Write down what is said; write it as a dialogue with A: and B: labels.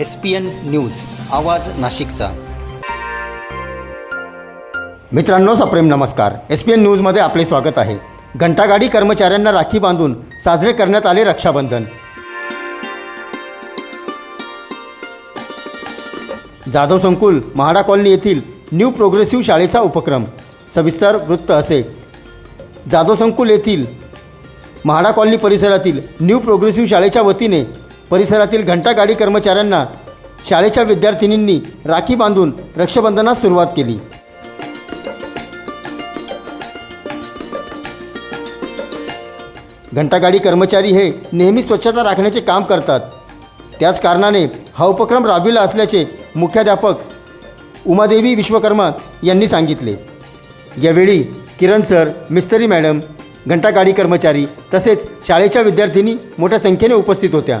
A: S P N news आवाज नाशिकचा. मित्रांनो सप्रेम नमस्कार. एस पी एन न्यूजमध्ये आपले स्वागत आहे. घंटागाडी कर्मचाऱ्यांना राखी बांधून साजरे करण्यात आले रक्षाबंधन. जाधव संकुल महाडा कॉलनी येथील न्यू प्रोग्रेसिव्ह शाळेचा उपक्रम. सविस्तर वृत्त असे. जाधव संकुल येथील महाडा कॉलनी परिसरातील न्यू प्रोग्रेसिव्ह शाळेच्या वतीने परिसरातील घंटागाडी कर्मचाऱ्यांना शाळेच्या विद्यार्थिनींनी राखी बांधून रक्षाबंधनास सुरुवात केली. घंटागाडी कर्मचारी हे नेहमी स्वच्छता राखण्याचे काम करतात. त्याच कारणाने हा उपक्रम राबविला असल्याचे मुख्याध्यापक उमादेवी विश्वकर्मा यांनी सांगितले. यावेळी किरण सर मिस्त्री मॅडम घंटागाडी कर्मचारी तसेच शाळेच्या विद्यार्थिनी मोठ्या संख्येने उपस्थित होत्या.